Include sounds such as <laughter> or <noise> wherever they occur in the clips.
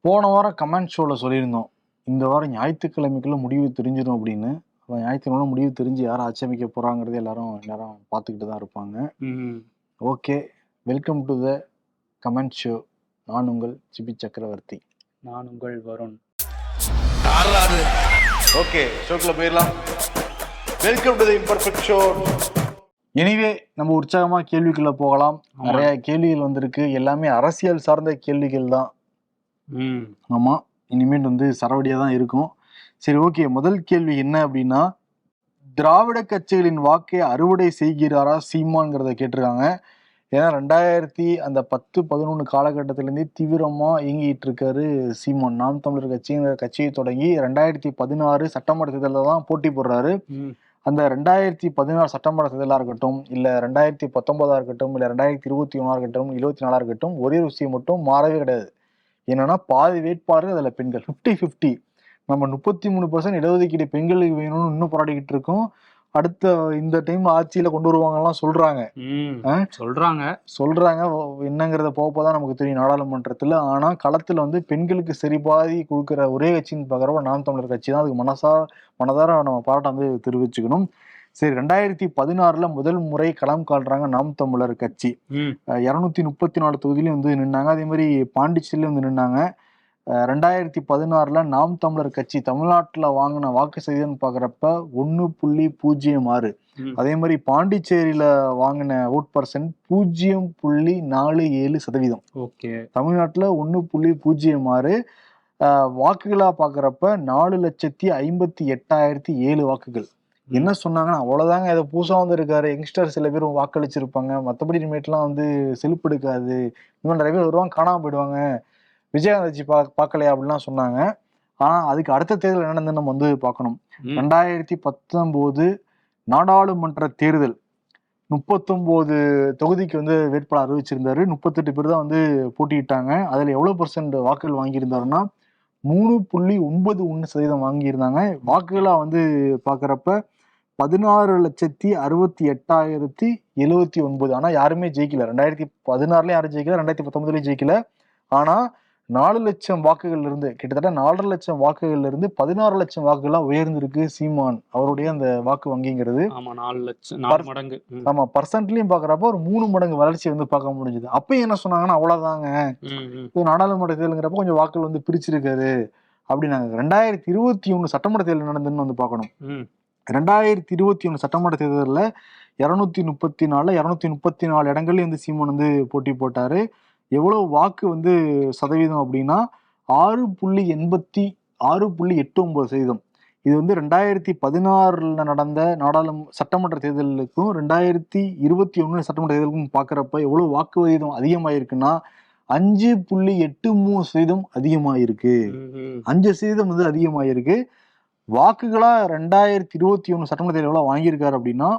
போன வாரம் கமெண்ட் ஷோவில் சொல்லியிருந்தோம். இந்த வாரம் ஞாயிற்றுக்கிழமைக்குள்ள முடிவு தெரிஞ்சிடும் அப்படின்னு. அப்ப ஞாயிற்றுக்கிழமை முடிவு தெரிஞ்சு யார் ஆட்சேபிக்க போறாங்கிறது எல்லாரும் எல்லாரும் பார்த்துக்கிட்டு தான் இருப்பாங்க. ம். Okay. Welcome to the comment show நான் உங்கள் சிபி சக்கரவர்த்தி. நான் உங்கள் வருண். ஓகே ஷோக்குள்ள போயிடலாம். Welcome to the imperfect show anyway நம்ம உற்சாகமா கேள்விக்குள்ள போகலாம். நிறைய கேள்விகள் வந்திருக்கு. எல்லாமே அரசியல் சார்ந்த கேள்விகள் தான். ம். ஆமா இனிமேல் வந்து சரவடியா தான் இருக்கும். சரி ஓகே. முதல் கேள்வி என்ன அப்படின்னா திராவிட கட்சிகளின் வாக்கை அறுவடை செய்கிறாரா சீமான்ங்கிறத கேட்டிருக்காங்க. ஏன்னா ரெண்டாயிரத்தி அந்த பத்து பதினொன்று காலகட்டத்திலேருந்தே தீவிரமா இயங்கிட்டு இருக்காரு சீமான். நாம் தமிழர் கட்சிங்கிற கட்சியை தொடங்கி ரெண்டாயிரத்தி பதினாறு சட்டமன்ற தேர்தலில் தான் போட்டி போடுறாரு. அந்த ரெண்டாயிரத்தி பதினாறு சட்டமன்ற தேர்தலாக இருக்கட்டும் இல்லை ரெண்டாயிரத்தி பத்தொன்பதா இருக்கட்டும் இல்லை ரெண்டாயிரத்தி இருபத்தி ஒன்றா இருக்கட்டும் இருபத்தி நாலா இருக்கட்டும் ஒரே ஒரு விஷயம் மட்டும் மாறவே கிடையாது. என்னன்னா பாதி வேட்பாளர்கள் அதில் பெண்கள். ஃபிஃப்டி ஃபிஃப்டி நம்ம முப்பத்தி மூணு பர்சன்ட் இடஒதுக்கீடு பெண்களுக்கு வேணும்னு இன்னும் போராடிக்கிட்டு இருக்கோம். அடுத்த இந்த டைம் ஆட்சியில கொண்டு வருவாங்கலாம் சொல்றாங்க? சொல்றாங்க. சொல்றாங்க. என்னங்கிறத போக போதான் நமக்கு தெரியும் நாடாளுமன்றத்துல. ஆனா களத்துல வந்து பெண்களுக்கு சரி பாதி கொடுக்குற ஒரே கட்சின்னு பாக்குறப்ப நாம் தமிழர் கட்சி தான். அதுக்கு மனசா மனதார நம்ம பாராட்ட வந்து தெரிவிச்சுக்கணும். சரி ரெண்டாயிரத்தி பதினாறுல முதல் முறை களம் காட்டுறாங்க நாம் தமிழர் கட்சி. இரநூத்தி முப்பத்தி நாலு தொகுதியிலையும் வந்து நின்னாங்க. அதே மாதிரி பாண்டிச்சேரியிலும் வந்து நின்னாங்க. ரெண்டாயிரத்தி பதினாறுல நாம் தமிழர் கட்சி தமிழ்நாட்டுல வாங்கின வாக்கு சதவீதம் பாக்குறப்ப ஒன்னு புள்ளி பூஜ்ஜியம் ஆறு. அதே மாதிரி பாண்டிச்சேரியில வாங்கின ஓட் பர்சன்ட் பூஜ்ஜியம் புள்ளி நாலு ஏழு சதவீதம். ஓகே. தமிழ்நாட்டுல ஒன்னு புள்ளி பூஜ்ஜியம் ஆறு. அஹ் வாக்குகளா பாக்குறப்ப நாலு லட்சத்தி ஐம்பத்தி எட்டாயிரத்தி ஏழு வாக்குகள். என்ன சொன்னாங்கன்னா அவ்வளவுதாங்க இதை புதுசா வந்து இருக்காரு யங்ஸ்டர் சில பேர் வாக்களிச்சிருப்பாங்க. மற்றபடி இனிமேட்லாம் வந்து செலுப்பு எடுக்காது. இன்னும் நிறைய பேர் வருவாங்க காணாம போயிடுவாங்க. விஜயகாந்த் வச்சு பா பார்க்கலையா அப்படிலாம் சொன்னாங்க. ஆனா அதுக்கு அடுத்த தேர்தல் என்ன நடந்ததுன்னு நம்ம வந்து பார்க்கணும். ரெண்டாயிரத்தி பத்தொன்பது நாடாளுமன்ற தேர்தல். முப்பத்தொன்பது தொகுதிக்கு வந்து வேட்பாளர் அறிவிச்சிருந்தாரு. முப்பத்தெட்டு பேர் தான் வந்து போட்டியிட்டாங்க. அதுல எவ்வளவு பர்சன்ட் வாக்குகள் வாங்கியிருந்தாருன்னா மூணு புள்ளி ஒன்பது ஒன்று சதவீதம் வாங்கியிருந்தாங்க. வாக்குகளா வந்து பார்க்கறப்ப பதினாறு லட்சத்தி அறுபத்தி எட்டாயிரத்தி எழுவத்தி ஒன்பது. ஆனா யாருமே ஜெயிக்கல. ரெண்டாயிரத்தி பதினாறுலயும் யாரும் ஜெயிக்கல ரெண்டாயிரத்தி பத்தொன்பதுலயும் ஜெயிக்கல. ஆனா நாலு லட்சம் வாக்குகள்ல இருந்து கிட்டத்தட்ட நாலரை லட்சம் வாக்குகள்ல இருந்து பதினாறு லட்சம் வாக்குகளா உயர்ந்திருக்கு சீமான் அவருடைய அந்த வாக்கு வங்கிங்கிறது. ஆமா நாலு லட்சம் நாலு மடங்கு. ஆமா பர்சன்ட்லயும் பாக்குறப்ப ஒரு மூணு மடங்கு வளர்ச்சி வந்து பார்க்க முடிஞ்சது. அப்பயும் என்ன சொன்னாங்கன்னா அவ்வளவுதாங்க. இது நாடாளுமன்ற தேர்தலுங்கிறப்ப கொஞ்சம் வாக்குகள் வந்து பிரிச்சிருக்காரு அப்படின்னாங்க. ரெண்டாயிரத்தி இருபத்தி ஒண்ணு சட்டமன்ற தேர்தல் நடந்ததுன்னு வந்து பார்க்கணும். ம். ரெண்டாயிரத்தி இருபத்தி ஒண்ணு சட்டமன்ற தேர்தலில் இரநூத்தி முப்பத்தி நாலு இரநூத்தி முப்பத்தி நாலு இடங்கள்லயும் வந்து சீமான் வந்து போட்டி போட்டாரு. எவ்வளவு வாக்கு வந்து சதவீதம் அப்படின்னா ஆறு புள்ளி எண்பத்தி ஆறு புள்ளி எட்டு ஒன்பது சதவீதம். இது வந்து ரெண்டாயிரத்தி பதினாறுல நடந்த நாடாளும் சட்டமன்ற தேர்தலுக்கும் ரெண்டாயிரத்தி இருபத்தி ஒண்ணு சட்டமன்ற தேர்தலுக்கும் பார்க்கறப்ப எவ்வளவு வாக்கு விகிதம் அதிகமாயிருக்குன்னா அஞ்சு புள்ளி எட்டு மூணு சதவீதம் அதிகமாயிருக்கு. அஞ்சு சதவீதம் வந்து அதிகமாயிருக்கு. வாக்குகளா ரெண்டாயிரத்தி இருபத்தி ஒண்ணு சட்டமன்ற தேர்தல் எவ்வளவு வாங்கியிருக்காரு அப்படின்னா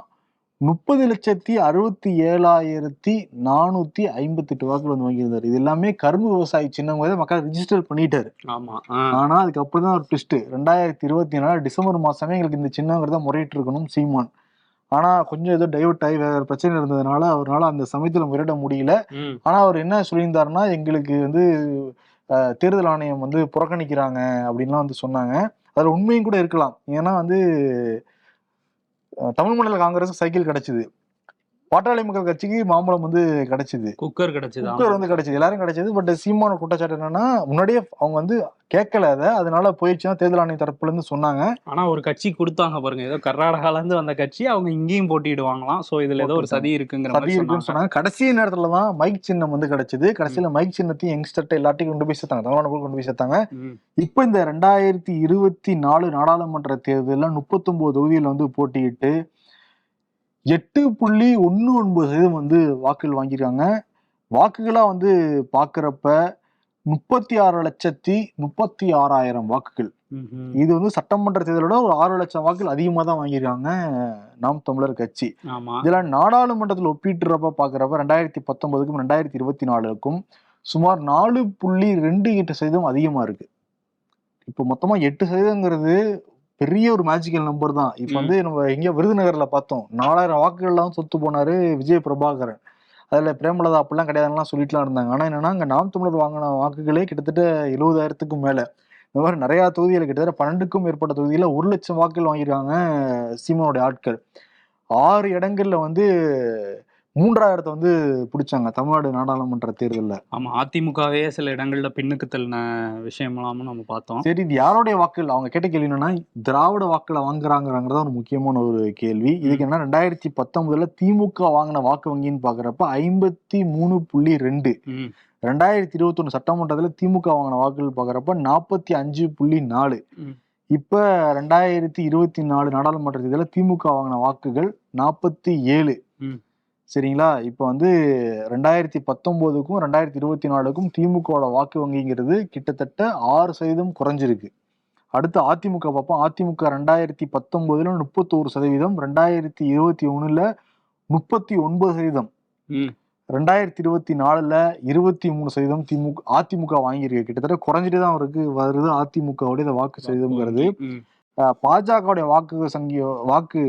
முப்பது லட்சத்தி அறுபத்தி ஏழாயிரத்தி நானூத்தி ஐம்பத்தி எட்டு வாக்குகள் வந்து வாங்கியிருந்தாரு. இது எல்லாமே கரும்பு விவசாயி சின்னவங்க மக்கள் ரிஜிஸ்டர் பண்ணிட்டாரு. ஆமா ஆ. ஆனா அதுக்கப்புறம் தான் ஒரு ட்விஸ்ட் ரெண்டாயிரத்தி இருபத்தி நாலு டிசம்பர் மாசமே எங்களுக்கு இந்த சின்னங்கிறத முறையிட்டு இருக்கணும் சீமான். ஆனா கொஞ்சம் ஏதோ டைவர்ட் ஆகி வேற பிரச்சனை இருந்ததுனால அவரால் அந்த சமயத்துல முறையிட முடியல. ஆனா அவர் என்ன சொல்லியிருந்தாருன்னா எங்களுக்கு வந்து தேர்தல் ஆணையம் வந்து புறக்கணிக்கிறாங்க அப்படின்லாம் வந்து சொன்னாங்க. அதில் உண்மையும் கூட இருக்கலாம். ஏன்னா வந்து தமிழ் மாநில காங்கிரஸ் சைக்கிள் கிடைச்சிது. பாட்டாளி மக்கள் கட்சிக்கு மாம்பழம் வந்து கிடைச்சது. குக்கர் கிடைச்சது குக்கர் வந்து கிடைச்சது எல்லாரும் கிடைச்சது பட் சீமான குற்றச்சாட்டு என்னன்னா முன்னாடியே அவங்க வந்து கேட்கல அதை அதனால போயிடுச்சுன்னா தேர்தல் ஆணைய தரப்புல இருந்து சொன்னாங்க. ஆனா ஒரு கட்சி கொடுத்தாங்க பாருங்க. ஏதோ கர்நாடகால இருந்து வந்த கட்சி அவங்க இங்கேயும் போட்டியிடுவாங்களாம். சோ இதுல ஏதோ ஒரு சதி இருக்குங்கிற சதி இருக்குன்னு சொன்னாங்க. கடைசி நேரத்துல தான் மைக் சின்னம் வந்து கிடைச்சது. கடைசியில மைக் சின்னத்தையும் யங்ஸ்டர்ட்ட எல்லாத்தையும் கொண்டு போய் சேர்த்தாங்க. தமிழ்நாடு கொண்டு போய் சேர்த்தாங்க. இப்போ இந்த ரெண்டாயிரத்தி இருபத்தி நாலு நாடாளுமன்ற தேர்தலில் முப்பத்தொன்பது தொகுதியில் வந்து போட்டியிட்டு எட்டு புள்ளி ஒன்று ஒன்பது சதவீதம் வந்து வாக்குகள் வாங்கியிருக்காங்க. வாக்குகளா வந்து பார்க்குறப்ப முப்பத்தி ஆறு லட்சத்தி முப்பத்தி ஆறாயிரம் வாக்குகள். இது வந்து சட்டமன்ற தேர்தலோட ஒரு ஆறு லட்சம் வாக்குகள் அதிகமாக தான் வாங்கியிருக்காங்க நாம் தமிழர் கட்சி. இதுல நாடாளுமன்றத்தில் ஒப்பிட்டுறப்ப பாக்குறப்ப ரெண்டாயிரத்தி பத்தொன்பதுக்கும் ரெண்டாயிரத்தி இருபத்தி நாலுக்கும் சுமார் நாலு புள்ளி ரெண்டு எட்டு சதவீதம் அதிகமா இருக்கு. இப்போ மொத்தமா எட்டு சதவீதங்கிறது பெரிய ஒரு மேஜிக்கல் நம்பர் தான். இப்போ. வந்து நம்ம எங்கேயோ விருதுநகர்ல பார்த்தோம். நாலாயிரம் வாக்குகள்ல தான் சொத்து போனாரு விஜய் பிரபாகரன். அதுல பிரேமலதா அப்படிலாம் கிடையாதுலாம் சொல்லிட்டுலாம் இருந்தாங்க. ஆனா என்னன்னா அங்க நாம் தமிழர் வாங்கின வாக்குகளே கிட்டத்தட்ட எழுபதாயிரத்துக்கும் மேல. இந்த மாதிரி நிறைய தொகுதிகள் கிட்டத்தட்ட பன்னெண்டுக்கும் மேற்பட்ட தொகுதியில ஒரு லட்சம் வாக்குகள் வாங்கியிருக்காங்க சீமானுடைய ஆட்கள். ஆறு இடங்கள்ல வந்து மூன்றாயிரத்தை வந்து பிடிச்சாங்க தமிழ்நாடு நாடாளுமன்ற தேர்தல்ல. ஆமா அதிமுகவே சில இடங்கள்ல பின்னுக்கு தள்ளின விஷயமெல்லாமும் நம்ம பார்த்தோம். சரி இது யாருடைய வாக்குகள்? அவங்க கேட்ட கேள்வி என்னன்னா திராவிட வாக்குல வாங்குறாங்கிறத ஒரு முக்கியமான ஒரு கேள்வி. இதுக்கு என்ன ரெண்டாயிரத்தி பத்தொன்பதுல திமுக வாங்கின வாக்கு வங்கின்னு பாக்குறப்ப ஐம்பத்தி மூணு புள்ளி ரெண்டு. ரெண்டாயிரத்தி இருபத்தொன்னு சட்டமன்றத்துல திமுக வாங்கின வாக்குகள் பாக்குறப்ப நாற்பத்தி அஞ்சு புள்ளி நாலு. இப்ப ரெண்டாயிரத்தி இருபத்தி நாலு நாடாளுமன்ற தேர்தலில் திமுக வாங்கின வாக்குகள் நாற்பத்தி ஏழு. சரிங்களா? இப்போ வந்து ரெண்டாயிரத்தி பத்தொன்பதுக்கும் ரெண்டாயிரத்தி இருபத்தி நாலுக்கும் திமுகவோட வாக்கு வங்கிங்கிறது கிட்டத்தட்ட ஆறு சதவீதம் குறைஞ்சிருக்கு. அடுத்து அதிமுக பார்ப்போம். அதிமுக ரெண்டாயிரத்தி பத்தொன்பதுல முப்பத்தோரு சதவீதம் ரெண்டாயிரத்தி இருபத்தி ஒண்ணுல முப்பத்தி ஒன்பது சதவீதம். ரெண்டாயிரத்தி இருபத்தி நாலுல இருபத்தி மூணு சதவீதம் திமுக அதிமுக வாங்கியிருக்கு. கிட்டத்தட்ட குறைஞ்சிட்டு தான் அவருக்கு வருது அதிமுகவுடைய வாக்கு சதவீதம்ங்கிறது. பாஜகவுடைய வாக்கு சங்கி வாக்கு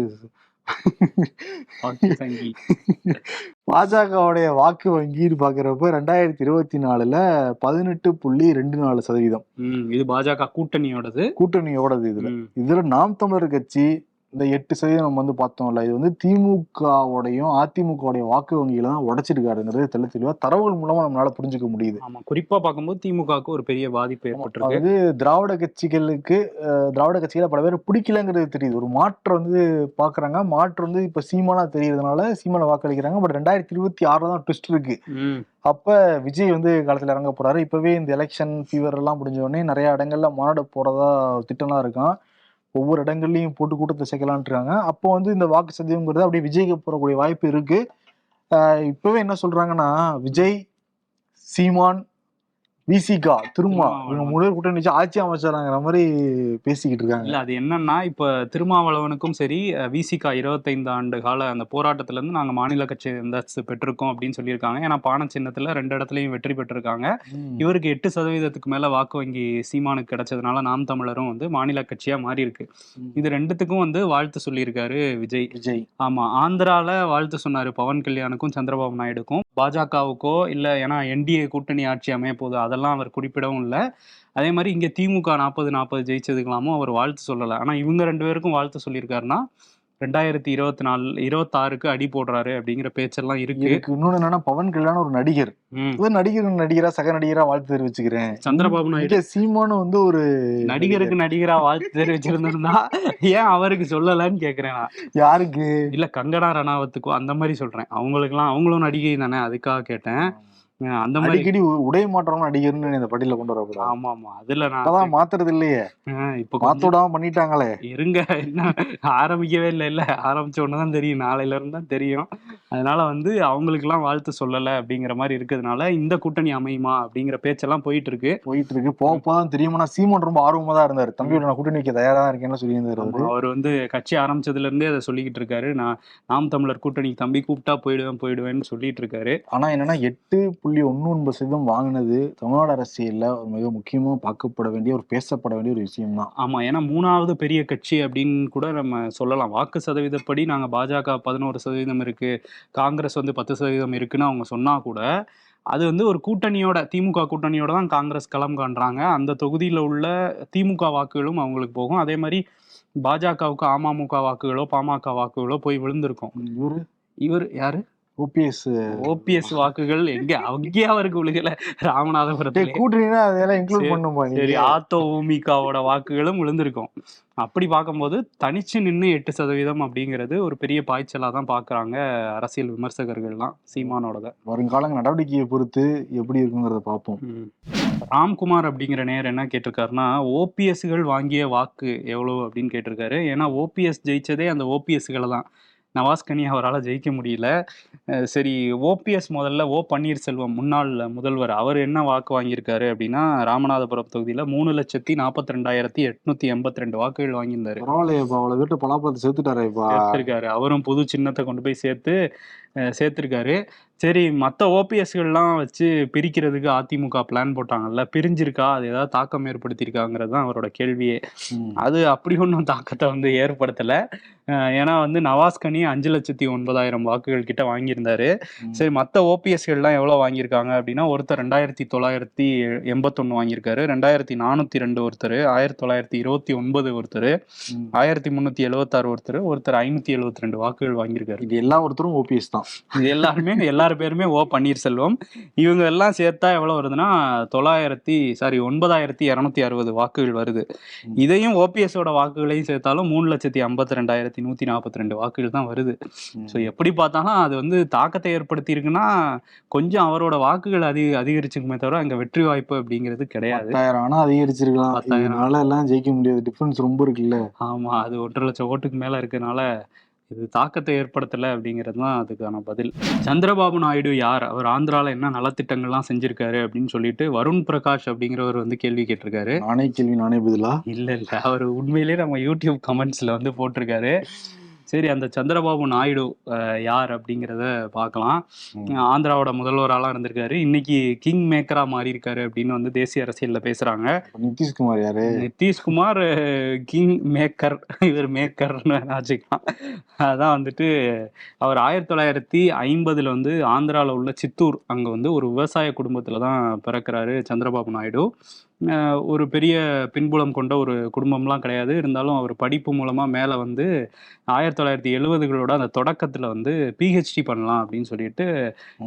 பாஜகவுடைய வாக்கு வங்கின்னு பாக்குறப்ப ரெண்டாயிரத்தி இருபத்தி நாலுல பதினெட்டு புள்ளி ரெண்டு நாலு சதவீதம். இது பாஜக கூட்டணியோடது. கூட்டணியோடது இதுல. இதுல நாம் தமிழர் கட்சி இந்த எட்டு சதவீதம் நம்ம வந்து பார்த்தோம்ல இது வந்து திமுகவோடையும் அதிமுகவுடைய வாக்கு வங்கிகளை தான் உடைச்சிருக்காருங்கிறது தெள்ள தெளிவா தரவுகள் மூலமா நம்மளால புரிஞ்சுக்க முடியுது. ஆமா குறிப்பா பார்க்கும்போது திமுகவுக்கு ஒரு பெரிய பாதிப்பு ஏற்பட்டிருக்கு. அதாவது திராவிட கட்சிகளுக்கு திராவிட கட்சிகளை பல பேர் பிடிக்கலங்கிறது தெரியுது. ஒரு மாற்றம் வந்து பாக்குறாங்க. மாற்றம் வந்து இப்ப சீமானா தெரியறதுனால சீமானை வாக்களிக்கிறாங்க. பட் ரெண்டாயிரத்தி இருபத்தி ஆறுல தான் ட்விஸ்ட் இருக்கு. அப்ப விஜய் வந்து களத்துல இறங்க போறாரு. இப்பவே இந்த எலெக்ஷன் ஃபீவர் எல்லாம் முடிஞ்ச உடனே நிறைய இடங்கள்ல மாநாடு போறதா திட்டம்லாம் இருக்கான். ஒவ்வொரு இடங்கள்லையும் போட்டு கூட்டத்தை சேர்க்கலான்ட்டு அப்போ வந்து இந்த வாக்கு சதவீதம்ங்கிறது அப்படியே விஜய்க்கு போகக்கூடிய வாய்ப்பு இருக்கு. இப்போவே இப்பவே என்ன சொல்றாங்கன்னா விஜய் சீமான் விசிகா திருமா. இவங்க பேர் கூட்டணி வச்சு ஆட்சி அமைச்சாராங்கிற மாதிரி பேசிக்கிட்டு இருக்காங்க. இல்ல அது என்னன்னா இப்ப திருமாவளவனுக்கும் சரி விசிகா இருபத்தைந்து ஆண்டு கால அந்த போராட்டத்துல இருந்து நாங்க மாநில கட்சி அந்தஸ்து பெற்றிருக்கோம் அப்படின்னு சொல்லியிருக்காங்க. ஏன்னா பான சின்னத்துல ரெண்டு இடத்துலயும் வெற்றி பெற்றிருக்காங்க. இவருக்கு எட்டு சதவீதத்துக்கு மேல வாக்கு வங்கி சீமானுக்கு கிடைச்சதுனால நாம் தமிழரும் வந்து மாநில கட்சியா மாறி இருக்கு ம். இது ரெண்டுத்துக்கும் வந்து வாழ்த்து சொல்லியிருக்காரு விஜய். விஜய். ஆமா ஆந்திரால வாழ்த்து சொன்னாரு பவன் கல்யாணுக்கும் சந்திரபாபு நாயுடுக்கும். பாஜகவுக்கோ இல்ல ஏன்னா என்டிஏ கூட்டணி ஆட்சி அமைய போகுது அதெல்லாம் அவர் குறிப்பிடவும் இல்லை. அதே மாதிரி இங்க திமுக நாற்பது நாற்பது ஜெயிச்சதுக்கெல்லாமும் அவர் வாழ்த்து சொல்லலை. ஆனா இவங்க ரெண்டு பேருக்கும் வாழ்த்து சொல்லியிருக்காருன்னா ரெண்டாயிரத்தி இருபத்தி நாலு இருபத்தாறுக்கு அடி போடுறாரு அப்படிங்கிற பேச்செல்லாம் இருக்கு. இன்னொன்னு என்னன்னா பவன் கல்யாண் ஒரு நடிகர். நடிகர் நடிகரா சக நடிகரா வாழ்த்து தெரிவிச்சுக்கிறேன். சந்திரபாபு நாயுடு. சீமானு வந்து ஒரு நடிகருக்கு நடிகரா. வாழ்த்து தெரிவிச்சிருந்திருந்தா ஏன் அவருக்கு சொல்லலன்னு கேக்குறேன் நான். யாருக்கு? இல்ல கங்கனா ரணாவத்துக்கும் அந்த மாதிரி சொல்றேன். அவங்களுக்குலாம் அவங்களும் நடிகை தானே அதுக்காக கேட்டேன். அந்த மாதிரி அடிக்கடி உடை மாற்றம் நடிகர்னு இந்த பட்டியல கொண்டு வரக்கூடாது ஆமா ஆமா அதுல நான் அப்பதான் மாத்துறது இல்லையே இப்ப மாத்தோடாம பண்ணிட்டாங்களே. இருங்க என்ன ஆரம்பிக்கவே இல்லை இல்ல. ஆரம்பிச்ச உடனே தான் தெரியும் நாளையில இருந்து தான் தெரியும். அதனால வந்து அவங்களுக்குலாம் வாழ்த்து சொல்லல அப்படிங்கிற மாதிரி இருக்கிறதுனால இந்த கூட்டணி அமையுமா அப்படிங்கிற பேச்செல்லாம் போயிட்டு இருக்கு போயிட்டு இருக்கு போக போதான் தெரியுமா. சீமான் ரொம்ப ஆர்வமா தான் இருந்தாரு. தம்பியோட நான் கூட்டணி வைக்க தயாரா இருக்கேன்னு சொல்லியிருந்தாரு அவரு. ஆமா, அவர் வந்து கட்சி ஆரம்பிச்சதுல இருந்தே அதை சொல்லிக்கிட்டு இருக்காரு. நான் நாம் தமிழர் கூட்டணிக்கு தம்பி கூப்பிட்டா போயிடுவேன் போயிடுவேன்னு சொல்லிட்டு இருக்காரு. ஆனா என்னன்னா எட்டு புள்ளி ஒண்ணு ஒன்பது சதவீதம் வாங்கினது தமிழ்நாடு அரசியல்ல ஒரு மிக முக்கியமா பார்க்கப்பட வேண்டிய ஒரு பேசப்பட வேண்டிய ஒரு விஷயம் தான் ஆமா ஏன்னா மூணாவது பெரிய கட்சி அப்படின்னு கூட நம்ம சொல்லலாம். வாக்கு சதவீதப்படி நாங்க பாஜக பதினோரு சதவீதம் இருக்கு காங்கிரஸ் வந்து பத்து சதவீதம் இருக்குன்னு அவங்க சொன்னா கூட அது வந்து ஒரு கூட்டணியோட திமுக கூட்டணியோட தான் காங்கிரஸ் களம் காண்றாங்க. அந்த தொகுதியில உள்ள திமுக வாக்குகளும் அவங்களுக்கு போகும். அதே மாதிரி பாஜகவுக்கு அமமுக வாக்குகளோ பாமக வாக்குகளோ போய் விழுந்திருக்கும். இவரு? இவர் யாரு? ஓபிஎஸ் ஓபிஎஸ் வாக்குகள் எங்க? அங்கேயே அவருக்கு விழுகல. ராமநாதபுரத்துல. கூட்டணினா அதெல்லாம் இன்க்ளூட் பண்ணுமா சரி ஆத்தோ ஓமிகாவோட வாக்குகளும் விழுந்திருக்கும். அப்படி பார்க்கும்போது தனிச்சு நின்று எட்டு சதவீதம் அப்படிங்கிறது ஒரு பெரிய பாய்ச்சலா தான் பாக்குறாங்க அரசியல் விமர்சகர்கள்லாம் சீமானோடத. வருங்கால நடவடிக்கையை பொறுத்து எப்படி இருக்குங்கிறத பார்ப்போம். ராம்குமார் அப்படிங்கிற நேர் என்ன கேட்டிருக்காருன்னா ஓபிஎஸ்கள் வாங்கிய வாக்கு எவ்வளவு அப்படின்னு கேட்டிருக்காரு. ஏன்னா ஓபிஎஸ் ஜெயிச்சதே அந்த ஓபிஎஸ்களை தான். நவாஸ் கனி அவரால் ஜெயிக்க முடியல. சரி ஓபிஎஸ் முதல்ல ஓ பன்னீர்செல்வம் முன்னாள் முதல்வர் அவர் என்ன வாக்கு வாங்கியிருக்காரு அப்படின்னா ராமநாதபுரம் தொகுதியில் மூணு லட்சத்தி நாற்பத்தி ரெண்டாயிரத்தி எட்நூத்தி எண்பத்தி ரெண்டு வாக்குகள் வாங்கியிருந்தாரு. பரவாயில்லையப்பா அவ்வளவு வீட்டு பலாப்பழத்தை சேர்த்துட்டாரேப்பா எடுத்திருக்காரு அவரும் புது சின்னத்தை கொண்டு போய் சேர்த்து சேர்த்திருக்காரு. சரி மற்ற ஓபிஎஸ்கள்லாம் வச்சு பிரிக்கிறதுக்கு அதிமுக பிளான் போட்டாங்கல்ல பிரிஞ்சிருக்கா அது ஏதாவது தாக்கம் ஏற்படுத்தியிருக்காங்கிறது தான் அவரோட கேள்வியே. அது அப்படி ஒன்றும் தாக்கத்தை வந்து ஏற்படுத்தலை ஏன்னா வந்து நவாஸ்கனி அஞ்சு லட்சத்தி ஒன்பதாயிரம் வாக்குகள் கிட்ட வாங்கியிருந்தாரு. சரி மற்ற ஓபிஎஸ்கள்லாம் எவ்வளோ வாங்கியிருக்காங்க அப்படின்னா ஒருத்தர் ரெண்டாயிரத்தி தொள்ளாயிரத்தி எண்பத்தொன்று வாங்கியிருக்காரு ரெண்டாயிரத்தி நானூற்றி ரெண்டு ஒருத்தர் ஆயிரத்தி தொள்ளாயிரத்தி இருபத்தி ஒன்பது ஒருத்தர். ஆயிரத்தி முந்நூற்றி எழுபத்தாறு ஒருத்தர் ஒருத்தர் ஐநூற்றி எழுபத்தி ரெண்டு வாக்குகள் வாங்கியிருக்காரு இது எல்லா ஒருத்தரும் ஓபிஎஸ் தான் இது எல்லாருமே எல்லார் பேருமே ஓ பன்னீர்செல்வம். இவங்க எல்லாம் சேர்த்தா எவ்வளவு வருதுன்னா தொள்ளாயிரத்தி சாரி ஒன்பதாயிரத்தி இரநூத்தி அறுபது வாக்குகள் வருது. இதையும் ஓபிஎஸோட வாக்குகளையும் சேர்த்தாலும் மூணு லட்சத்தி ஐம்பத்தி ரெண்டாயிரத்தி நூத்தி நாற்பத்தி ரெண்டு வாக்குகள் தான் வருது. ஸோ எப்படி பார்த்தாலும் அது வந்து தாக்கத்தை ஏற்படுத்தி இருக்குன்னா கொஞ்சம் அவரோட வாக்குகள் அதிக அதிகரிச்சுக்குமே தவிர அங்க வெற்றி வாய்ப்பு அப்படிங்கிறது கிடையாது. பத்தாயிரம் ஆனா அதிகரிச்சிருக்கலாம். எல்லாம் ஜெயிக்க முடியாது டிஃபரன்ஸ் ரொம்ப இருக்குல்ல. ஆமா அது ஒன்றரை லட்சம் ஓட்டுக்கு மேல இருக்கனால இது தாக்கத்தை ஏற்படுத்தல அப்படிங்கிறது தான் அதுக்கான பதில். சந்திரபாபு நாயுடு யார்? அவர் ஆந்திரால என்ன நலத்திட்டங்கள்லாம் செஞ்சிருக்காரு அப்படின்னு சொல்லிட்டு வருண் பிரகாஷ் அப்படிங்கிறவர் வந்து கேள்வி கேட்டிருக்காரு. நானே கேள்வி நானே பதிலா? இல்ல இல்ல. அவர் உண்மையிலேயே நம்ம யூடியூப் கமெண்ட்ஸ்ல வந்து போட்டிருக்காரு. சரி அந்த சந்திரபாபு நாயுடு யார் அப்படிங்கிறத பார்க்கலாம். ஆந்திராவோட முதல்வராலாம் இருந்திருக்காரு. இன்னைக்கு கிங் மேக்கரா மாறி இருக்காரு அப்படின்னு வந்து தேசிய அரசியல்ல பேசுறாங்க. நிதிஷ்குமார் யாரு? நிதிஷ்குமார் கிங் மேக்கர் இவர் மேக்கர்னு வச்சுக்கலாம். அதான் வந்துட்டு அவர் ஆயிரத்தி தொள்ளாயிரத்தி ஐம்பதுல வந்து ஆந்திராவில் உள்ள சித்தூர் அங்கே வந்து ஒரு விவசாய குடும்பத்தில் தான் பிறக்கிறாரு சந்திரபாபு நாயுடு. ஒரு பெரிய பின்புலம் கொண்ட ஒரு குடும்பம்லாம் கிடையாது. இருந்தாலும் அவர் படிப்பு மூலமாக மேலே வந்து ஆயிரத்தி தொள்ளாயிரத்தி எழுபதுகளோட அந்த தொடக்கத்தில் வந்து பிஹெச்டி பண்ணலாம் அப்படின்னு சொல்லிட்டு.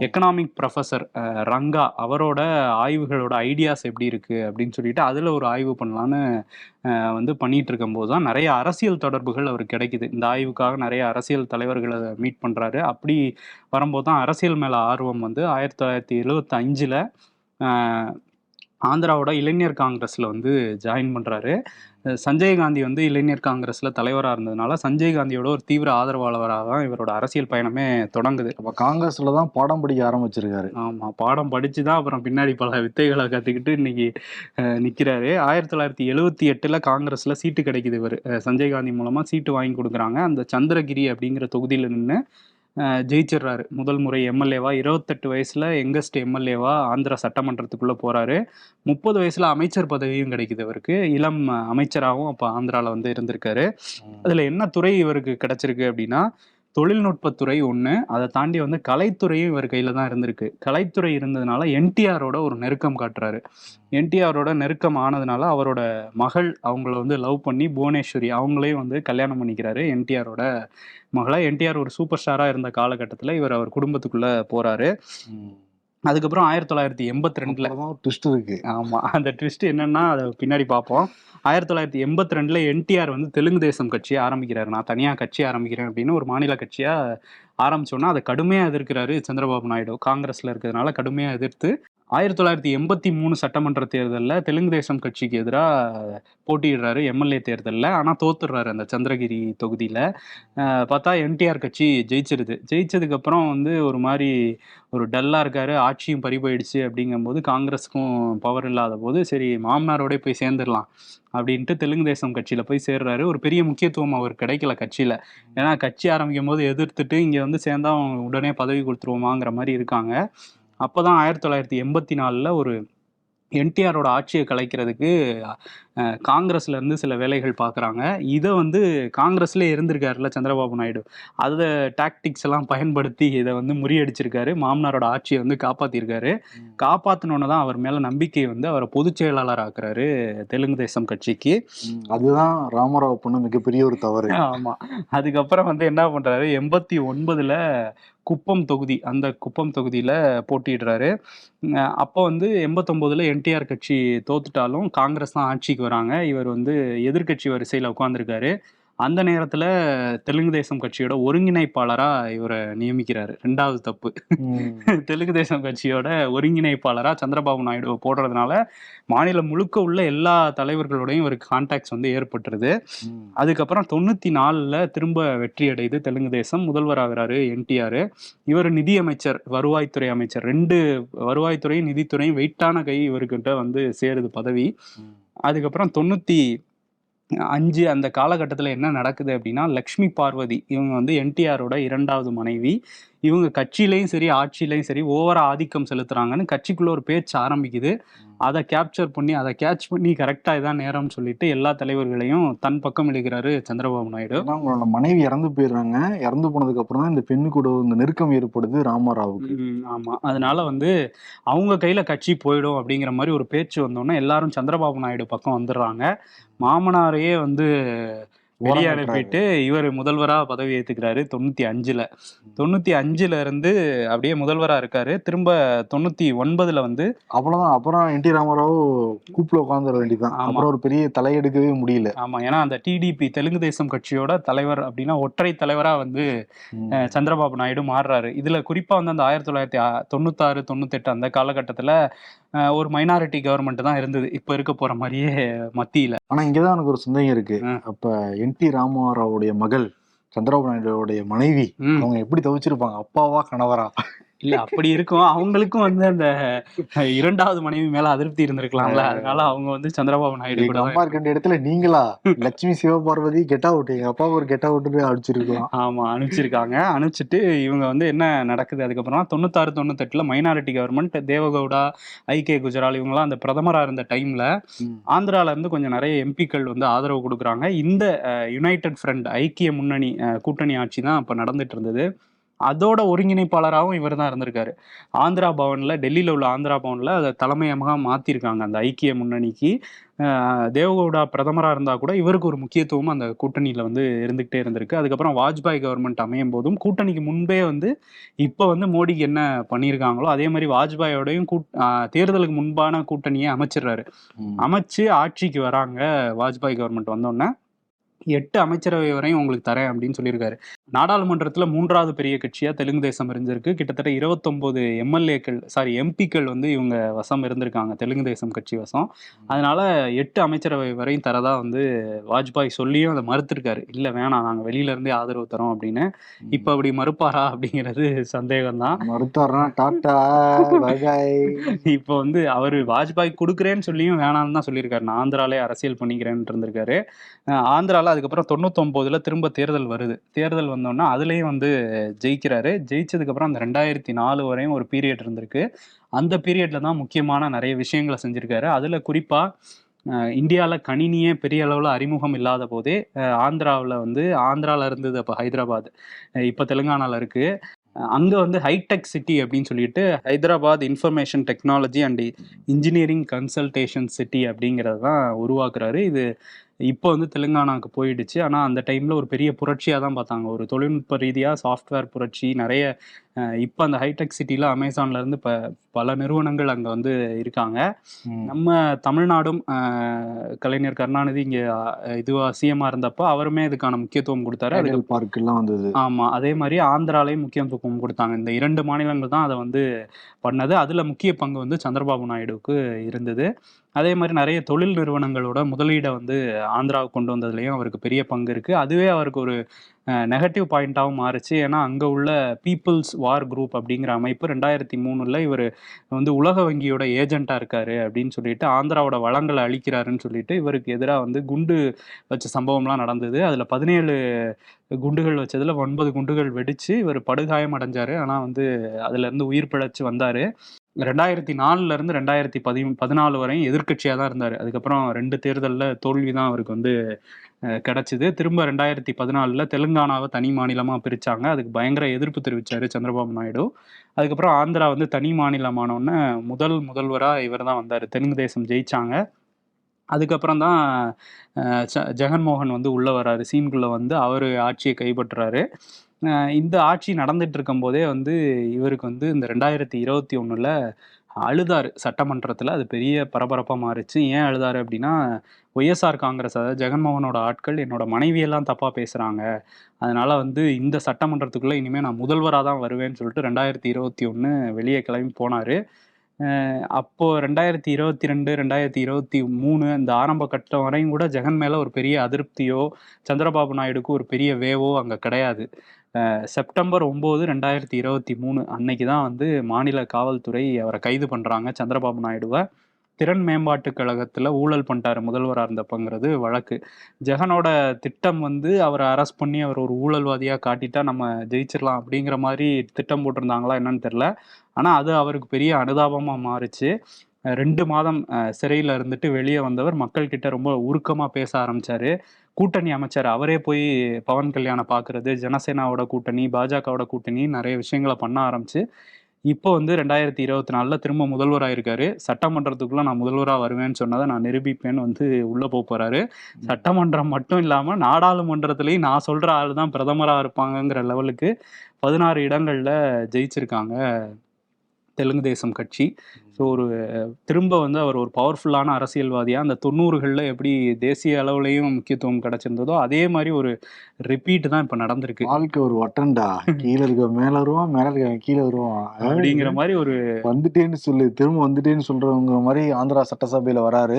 எக்கனாமிக் ப்ரொஃபஸர் ரங்கா அவரோட ஆய்வுகளோட ஐடியாஸ் எப்படி இருக்குது அப்படின்னு சொல்லிட்டு அதில் ஒரு ஆய்வு பண்ணலான்னு வந்து பண்ணிட்டு இருக்கும்போது தான் நிறைய அரசியல் தொடர்புகள் அவருக்கு கிடைக்குது. இந்த ஆய்வுக்காக நிறைய அரசியல் தலைவர்களை மீட் பண்ணுறாரு அப்படி வரும்போது தான் அரசியல் மேலே ஆர்வம் வந்து ஆயிரத்தி தொள்ளாயிரத்தி எழுபத்தி அஞ்சில் ஆந்திராவோட இளைஞர் காங்கிரஸில் வந்து ஜாயின் பண்ணுறாரு சஞ்சய் காந்தி வந்து இளைஞர் காங்கிரஸில் தலைவராக இருந்ததுனால சஞ்சய் காந்தியோட ஒரு தீவிர ஆதரவாளராக தான் இவரோட அரசியல் பயணமே தொடங்குது. அப்ப காங்கிரஸ்ல தான் பாடம் படிக்க ஆரம்பிச்சிருக்காரு. ஆமாம் பாடம் படித்து தான் அப்புறம் பின்னாடி பல வித்தைகளை கற்றுக்கிட்டு இன்னைக்கு அஹ், நிக்கிறாரு. ஆயிரத்தி தொள்ளாயிரத்தி எழுவத்தி எட்டில் காங்கிரஸில் சீட்டு கிடைக்குது இவர். சஞ்சய் காந்தி மூலமாக சீட்டு வாங்கி கொடுக்குறாங்க. அந்த சந்திரகிரி அப்படிங்கிற தொகுதியில் நின்று ஜெயிச்சிடுறாரு. முதல் முறை எம்எல்ஏவா இருபத்தெட்டு வயசுல யங்கஸ்ட் எம்எல்ஏவா ஆந்திரா சட்டமன்றத்துக்குள்ள போறாரு. முப்பது வயசுல அமைச்சர் பதவியும் கிடைக்குது இவருக்கு. இளம் அமைச்சராகவும் அப்போ ஆந்திரால வந்து இருந்திருக்காரு. அதுல என்ன துறை இவருக்கு கிடைச்சிருக்கு அப்படின்னா தொழில்நுட்பத்துறை ஒன்று அதை தாண்டி வந்து கலைத்துறையும் இவர் கையில் தான் இருந்திருக்கு. கலைத்துறை இருந்ததுனால என்டிஆரோட ஒரு நெருக்கம் காட்டுறாரு. என்டிஆரோட நெருக்கம் ஆனதுனால அவரோட மகள் அவங்கள வந்து லவ் பண்ணி புவனேஸ்வரி அவங்களையும் வந்து கல்யாணம் பண்ணிக்கிறாரு என்டிஆரோட மகளை. என்டிஆர் ஒரு சூப்பர் ஸ்டாராக இருந்த காலகட்டத்தில் இவர் அவர் குடும்பத்துக்குள்ளே போகிறாரு அதுக்கப்புறம் ஆயிரத்தி தொள்ளாயிரத்தி எண்பத்தி ரெண்டில் ட்விஸ்ட் இருக்கு. ஆமா அந்த ட்விஸ்ட் என்னன்னா அதை பின்னாடி பார்ப்போம். ஆயிரத்தி தொள்ளாயிரத்தி எண்பத்தி ரெண்டுல என்டிஆர் வந்து தெலுங்கு தேசம் கட்சியை ஆரம்பிக்கிறாரு. நான் தனியா கட்சி ஆரம்பிக்கிறேன் அப்படின்னு ஒரு மாநில கட்சியா ஆரம்பிச்சோன்னா அதை கடுமையா எதிர்க்கிறாரு சந்திரபாபு நாயுடு. காங்கிரஸ்ல இருக்கிறதுனால கடுமையா எதிர்த்து ஆயிரத்தி தொள்ளாயிரத்தி எண்பத்தி மூணு சட்டமன்ற தேர்தலில் தெலுங்கு தேசம் கட்சிக்கு எதிராக போட்டியிடுறாரு எம்எல்ஏ தேர்தலில். ஆனால் தோத்துடுறாரு அந்த சந்திரகிரி தொகுதியில். பார்த்தா என்டிஆர் கட்சி ஜெயிச்சிருது. ஜெயிச்சதுக்கப்புறம் வந்து ஒரு மாதிரி ஒரு டல்லாக இருக்காரு. ஆட்சியும் பறிபோயிடுச்சு அப்படிங்கும்போது காங்கிரஸுக்கும் பவர் இல்லாத போது சரி மாமனாரோடய போய் சேர்ந்துடலாம் அப்படின்ட்டு தெலுங்கு தேசம் கட்சியில் போய் சேர்றாரு. ஒரு பெரிய முக்கியத்துவம் அவர் கிடைக்கல கட்சியில். ஏன்னா கட்சி ஆரம்பிக்கும் போது எதிர்த்துட்டு இங்கே வந்து சேர்ந்தா அவங்க உடனே பதவி கொடுத்துருவோமாங்கிற மாதிரி இருக்காங்க. அப்போ தான் ஆயிரத்தி தொள்ளாயிரத்தி எண்பத்தி நாலில் ஒரு என்டிஆரோட ஆட்சியை கலைக்கிறதுக்கு காங்கிரஸ்ல இருந்து சில வேலைகள் பார்க்குறாங்க இதை வந்து காங்கிரஸ்லேயே இருந்திருக்காருல்ல சந்திரபாபு நாயுடு. அதை டாக்டிக்ஸ் எல்லாம் பயன்படுத்தி இதை வந்து முறியடிச்சிருக்காரு. மாமனாரோட ஆட்சியை வந்து காப்பாற்றிருக்காரு காப்பாற்றினோன்னு தான் அவர் மேலே நம்பிக்கை வந்து அவரை பொதுச் செயலாளர் ஆக்குறாரு தெலுங்கு தேசம் கட்சிக்கு. அதுதான் ராமராவ் பண்ண மிகப்பெரிய ஒரு தவறு. ஆமா. அதுக்கப்புறம் வந்து என்ன பண்றாரு? எண்பத்தி ஒன்பதுல குப்பம் தொகுதி அந்த குப்பம் தொகுதியில போட்டியிடுறாரு. அஹ் அப்போ வந்து எண்பத்தொன்பதுல என்டிஆர் கட்சி தோத்துட்டாலும் காங்கிரஸ் தான் ஆட்சிக்கு வராங்க. இவர் வந்து எதிர்க்கட்சி வரிசையில உட்கார்ந்திருக்காரு. அந்த நேரத்துல தெலுங்கு தேசம் கட்சியோட ஒருங்கிணைப்பாளரா இவரை நியமிக்கிறாரு. ரெண்டாவது தப்பு. <laughs> தெலுங்கு தேசம் கட்சியோட ஒருங்கிணைப்பாளரா சந்திரபாபு நாயுடு போடுறதுனால மாநிலம் முழுக்க உள்ள எல்லா தலைவர்களோடையும் இவருக்கு கான்டாக்ட்ஸ் வந்து ஏற்பட்டுருது. அதுக்கப்புறம் தொண்ணூத்தி நாலுல திரும்ப வெற்றி அடையுது தெலுங்கு தேசம். முதல்வர் ஆகுறாரு என்டிஆர். இவர் நிதியமைச்சர் வருவாய்த்துறை அமைச்சர். ரெண்டு வருவாய்த்துறையும் நிதித்துறையும் வெயிட்டான கை இவர்கிட்ட வந்து சேருது பதவி. அதுக்கப்புறம் தொண்ணூத்தி அஞ்சு அந்த காலகட்டத்தில் என்ன நடக்குது அப்படின்னா லக்ஷ்மி பார்வதி இவங்க வந்து என்டிஆரோட இரண்டாவது மனைவி. இவங்க கட்சியிலையும் சரி ஆட்சியிலையும் சரி ஓவரா ஆதிக்கம் செலுத்துறாங்கன்னு கட்சிக்குள்ள ஒரு பேச்சு ஆரம்பிக்குது. அதை கேப்சர் பண்ணி அதை கேட்ச் பண்ணி கரெக்டாக இதான் நேரம்னு சொல்லிட்டு எல்லா தலைவர்களையும் தன் பக்கம் இழுக்கிறாரு சந்திரபாபு நாயுடு. அவங்களோட மனைவி இறந்து போயிடுறாங்க. இறந்து போனதுக்கு அப்புறம் தான் இந்த பெண்ணு கூட இந்த நெருக்கம் ஏற்படுது ராமராவுக்கு. ம், ஆமா. அதனால வந்து அவங்க கையில கட்சி போயிடும் அப்படிங்கிற மாதிரி ஒரு பேச்சு வந்தோடனே எல்லாரும் சந்திரபாபு நாயுடு பக்கம் வந்துடுறாங்க. மாமனாரையே வந்து வெளியே அனுப்பிட்டு இவர் முதல்வரா பதவி ஏத்துக்கிறாரு தொண்ணூத்தி அஞ்சுல. தொண்ணூத்தி அஞ்சுல இருந்து அப்படியே முதல்வரா இருக்காரு. திரும்ப தொண்ணூத்தி ஒன்பதுல வந்து அவ்வளவுதான். அப்புறம் என் டி ராமராவ் கூப்பில உட்காந்துட வேண்டியதுதான். ஆமா. அப்புறம் ஒரு பெரிய தலையெடுக்கவே முடியல. ஆமா. ஏன்னா அந்த டிடிபி தெலுங்கு தேசம் கட்சியோட தலைவர் அப்படின்னா ஒற்றை தலைவரா வந்து சந்திரபாபு நாயுடு மாறுறாரு. இதுல குறிப்பா வந்து அந்த ஆயிரத்தி தொள்ளாயிரத்தி தொண்ணூத்தாறு தொண்ணூத்தெட்டு அந்த காலகட்டத்துல ஒரு மைனாரிட்டி கவர்மெண்ட் தான் இருந்தது. இப்ப இருக்க போற மாதிரியே மத்தியில. ஆனா இங்கதான் எனக்கு ஒரு சந்தேகம் இருக்கு. அப்ப என் டி ராமராவுடைய மகள் சந்திரபாபு நாயுடுடைய மனைவி. அவங்க எப்படி தவிச்சிருப்பாங்க? அப்பாவா கணவரா? இல்ல அப்படி இருக்கும். அவங்களுக்கும் வந்து அந்த இரண்டாவது மனைவி மேல அதிருப்தி இருந்திருக்கலாம்ல. அதனால அவங்க வந்து சந்திரபாபு நாயுடு கூட அம்மா இருக்க இடத்துல நீங்களா? லட்சுமி சிவபார்வதி கெட் அவுட் எங்க அப்பா ஒரு கெட் அவுட் அடிச்சிருக்கலாம் ஆமா அனுப்பிச்சிருக்காங்க. அனுப்பிச்சிட்டு இவங்க வந்து என்ன நடக்குது? அதுக்கப்புறம் தொண்ணூத்தாறு தொண்ணூத்தெட்டுல minority government Deve Gowda I K Gujral இவங்கெல்லாம் அந்த பிரதமரா இருந்த டைம்ல ஆந்திரால இருந்து கொஞ்சம் நிறைய எம்பிக்கள் வந்து ஆதரவு கொடுக்குறாங்க. இந்த யுனைடெட் ஃப்ரண்ட் ஐக்கிய முன்னணி கூட்டணி ஆட்சி தான் அப்ப நடந்துட்டு இருந்தது. அதோட ஒருங்கிணைப்பாளராகவும் இவர் தான் இருந்திருக்காரு. ஆந்திரா பவன்ல டெல்லியில உள்ள ஆந்திரா பவன்ல அதை தலைமையமாக மாத்திருக்காங்க அந்த ஐக்கிய முன்னணிக்கு. தேவகவுடா பிரதமரா இருந்தா கூட இவருக்கு ஒரு முக்கியத்துவம் அந்த கூட்டணியில வந்து இருந்துகிட்டே இருந்திருக்கு. அதுக்கப்புறம் வாஜ்பாய் கவர்மெண்ட் அமையும் போதும் கூட்டணிக்கு முன்பே வந்து இப்ப வந்து மோடிக்கு என்ன பண்ணியிருக்காங்களோ அதே மாதிரி வாஜ்பாயோடையும் கூட் தேர்தலுக்கு முன்பான கூட்டணியை அமைச்சிடுறாரு. அமைச்சு ஆட்சிக்கு வராங்க வாஜ்பாய் கவர்மெண்ட் வந்தோடனே எட்டு அமைச்சரவை வரையும் உங்களுக்கு தரேன் அப்படின்னு சொல்லியிருக்காரு. நாடாளுமன்றத்துல மூன்றாவது பெரிய கட்சியா தெலுங்கு தேசம் இருந்திருக்கு. கிட்டத்தட்ட இருபத்தொன்பது எம்எல்ஏக்கள் சாரி எம்பிக்கள் வந்து இவங்க வசம் இருந்திருக்காங்க. தெலுங்கு தேசம் கட்சி வசம். அதனால எட்டு அமைச்சரவை வரையும் தரதா வந்து வாஜ்பாய் சொல்லியும் அதை மறுத்திருக்காரு. இல்ல வேணாம் நாங்க வெளியில இருந்தே ஆதரவு தரோம் அப்படின்னு. இப்ப அப்படி மறுப்பாரா அப்படிங்கிறது சந்தேகம் தான் இப்போ வந்து அவர் வாஜ்பாய் கொடுக்குறேன்னு சொல்லியும் வேணாம்னு தான் சொல்லியிருக்காரு. நான் ஆந்திராலே அரசியல் பண்ணிக்கிறேன்னு இருந்திருக்காரு. ஆந்திரால அதுக்கப்புறம் தொண்ணூத்தொம்போதுல திரும்ப தேர்தல் வருது. தேர்தல் வந்தோன்னா அதுலேயும் வந்து ஜெயிக்கிறாரு. ஜெயிச்சதுக்கப்புறம் அந்த ரெண்டாயிரத்தி நாலு வரையும் ஒரு பீரியட் இருந்திருக்கு. அந்த பீரியட்ல தான் முக்கியமான நிறைய விஷயங்களை செஞ்சிருக்காரு. அதுல குறிப்பா இந்தியாவில் கணினியே பெரிய அளவில் அறிமுகம் இல்லாத போதே ஆந்திராவில் வந்து ஆந்திராவில் இருந்தது அப்போ ஹைதராபாத் இப்போ தெலுங்கானாவில் இருக்குது அங்கே வந்து ஹைடெக் சிட்டி அப்படின்னு சொல்லிட்டு Hyderabad information technology and engineering consultation city அப்படிங்கிறது தான் உருவாக்குறாரு. இது இப்போ வந்து தெலுங்கானாவுக்கு போயிடுச்சு. ஆனால் அந்த டைமில் ஒரு பெரிய புரட்சியாக தான் பார்த்தாங்க. ஒரு தொழில்நுட்ப ரீதியாக சாஃப்ட்வேர் புரட்சி நிறைய இப்போ அந்த ஹைடெக் சிட்டியில் அமேசான்லேருந்து இப்போ பல நிறுவனங்கள் அங்கே வந்து இருக்காங்க. நம்ம தமிழ்நாடும் கலைஞர் கருணாநிதி இங்கே இதுவா சிஎம்மாக இருந்தப்போ அவருமே இதுக்கான முக்கியத்துவம் கொடுத்தாரு. அதுக்கு ஐடியல் பார்க் எல்லாம் வந்தது. ஆமா அதே மாதிரி ஆந்திராலையும் முக்கியத்துவம் கொடுத்தாங்க. இந்த இரண்டு மாநிலங்கள் தான் அதை வந்து பண்ணது. அதுல முக்கிய பங்கு வந்து சந்திரபாபு நாயுடுவுக்கு இருந்தது. அதே மாதிரி நிறைய தொழில் நிறுவனங்களோட முதலீடை வந்து ஆந்திராவுக்கு கொண்டு வந்ததுலேயும் அவருக்கு பெரிய பங்கு இருக்குது அதுவே அவருக்கு ஒரு நெகட்டிவ் பாயிண்ட்டாகவும் மாறுச்சு. ஏன்னா அங்கே உள்ள பீப்புள்ஸ் வார் குரூப் அப்படிங்கிற அமைப்பு ரெண்டாயிரத்தி மூணுல இவர் வந்து உலக வங்கியோட ஏஜெண்ட்டாக இருக்காரு அப்படின்னு சொல்லிட்டு ஆந்திராவோட வளங்களை அழிக்கிறாருன்னு சொல்லிட்டு இவருக்கு எதிராக வந்து குண்டு வச்ச சம்பவம்லாம் நடந்தது. அதில் பதினேழு குண்டுகள் வச்சதில் ஒன்பது குண்டுகள் வெடித்து இவர் படுகாயம் அடைஞ்சார் ஆனால் வந்து அதுலேருந்து உயிர் பிழைச்சி வந்தார். ரெண்டாயிரத்தி நாலுல இருந்து ரெண்டாயிரத்தி பதி பதினாலு வரையும் எதிர்க்கட்சியாக தான் இருந்தார். அதுக்கப்புறம் ரெண்டு தேர்தலில் தோல்வி தான் அவருக்கு வந்து கிடச்சிது. திரும்ப ரெண்டாயிரத்தி பதினாலில் தெலுங்கானாவை தனி மாநிலமாக பிரித்தாங்க அதுக்கு பயங்கர எதிர்ப்பு தெரிவித்தார் சந்திரபாபு நாயுடு. அதுக்கப்புறம் ஆந்திரா வந்து தனி மாநிலமானோடனே முதல் முதல்வராக இவர் தான் வந்தார். தெலுங்கு தேசம் ஜெயிச்சாங்க. அதுக்கப்புறம் தான் ஜெகன்மோகன் வந்து உள்ளே வராரு. சீன்குள்ளே வந்து அவர் ஆட்சியை கைப்பற்றுறாரு. இந்த ஆட்சி நடந்துட்டு இருக்கும்போதே வந்து இவருக்கு வந்து இந்த ரெண்டாயிரத்தி இருபத்தி ஒன்றில் அழுதாரு சட்டமன்றத்தில். அது பெரிய பரபரப்பாக மாறிச்சு. ஏன் அழுதாரு அப்படின்னா ஒய்எஸ்ஆர் காங்கிரஸ் அதாவது ஜெகன்மோகனோட ஆட்கள் என்னோட மனைவியெல்லாம் தப்பாக பேசுகிறாங்க அதனால் வந்து இந்த சட்டமன்றத்துக்குள்ளே இனிமேல் நான் முதல்வராக தான் வருவேன்னு சொல்லிட்டு ரெண்டாயிரத்தி இருபத்தி ஒன்று வெளியே கிளம்பி போனார். அப்போது ரெண்டாயிரத்தி இருபத்தி ரெண்டு ரெண்டாயிரத்தி இருபத்தி மூணு இந்த ஆரம்ப கட்டம் வரையும் கூட ஜெகன் மேலே ஒரு பெரிய அதிருப்தியோ சந்திரபாபு நாயுடுக்கு ஒரு பெரிய வேவோ அங்கே கிடையாது. செப்டம்பர் ஒம்பது ரெண்டாயிரத்தி இருபத்தி மூணு அன்னைக்கு தான் வந்து மாநில காவல்துறை அவரை கைது பண்ணுறாங்க சந்திரபாபு நாயுடுவை திறன் மேம்பாட்டு கழகத்தில் ஊழல் பண்ணிட்டார் முதல்வராக இருந்தப்பங்கிறது வழக்கு. ஜெகனோட திட்டம் வந்து அவரை அரெஸ்ட் பண்ணி அவர் ஒரு ஊழல்வாதியாக காட்டிட்டா நம்ம ஜெயிச்சிடலாம் அப்படிங்கிற மாதிரி திட்டம் போட்டிருந்தாங்களா என்னன்னு தெரியல. ஆனால் அது அவருக்கு பெரிய அனுதாபமாக மாறுச்சு. ரெண்டு மாதம் சிறையில் இருந்துட்டு வெளியே வந்தவர் மக்கள்கிட்ட ரொம்ப உருக்கமாக பேச ஆரம்பித்தார் கூட்டணி அமைச்சர் அவரே போய் பவன் கல்யாணம் பார்க்கறது ஜனசேனாவோட கூட்டணி பாஜகவோட கூட்டணி நிறைய விஷயங்களை பண்ண ஆரம்பிச்சு இப்போ வந்து ரெண்டாயிரத்தி இருபத்தி நாலில் திரும்ப முதல்வராக இருக்காரு சட்டமன்றத்துக்குள்ள நான் முதல்வராக வருவேன்னு சொன்னதை நான் நிரூபிப்பேன்னு வந்து உள்ளே போக போகிறாரு சட்டமன்றம் மட்டும் இல்லாமல் நாடாளுமன்றத்துலேயும் நான் சொல்கிற ஆள் தான் பிரதமராக இருப்பாங்கங்கிற லெவலுக்கு பதினாறு இடங்களில் ஜெயிச்சிருக்காங்க தெலுங்கு தேசம் கட்சி. ஸோ ஒரு திரும்ப வந்து அவர் ஒரு பவர்ஃபுல்லான அரசியல்வாதியாக அந்த தொண்ணூறுகளில் எப்படி தேசிய அளவுலேயும் முக்கியத்துவம் கிடைச்சிருந்ததோ அதே மாதிரி ஒரு ரிப்பீட் தான் இப்போ நடந்திருக்கு. வாழ்க்கை ஒரு வட்டம்டா <laughs> கீழே இருக்க மேல வருவான் மேல இருக்க கீழே வருவான். அப்படிங்கிற மாதிரி ஒரு வந்துட்டேன்னு சொல்லு திரும்ப வந்துட்டேன்னு சொல்றவங்க மாதிரி ஆந்திரா சட்டசபையில வராரு.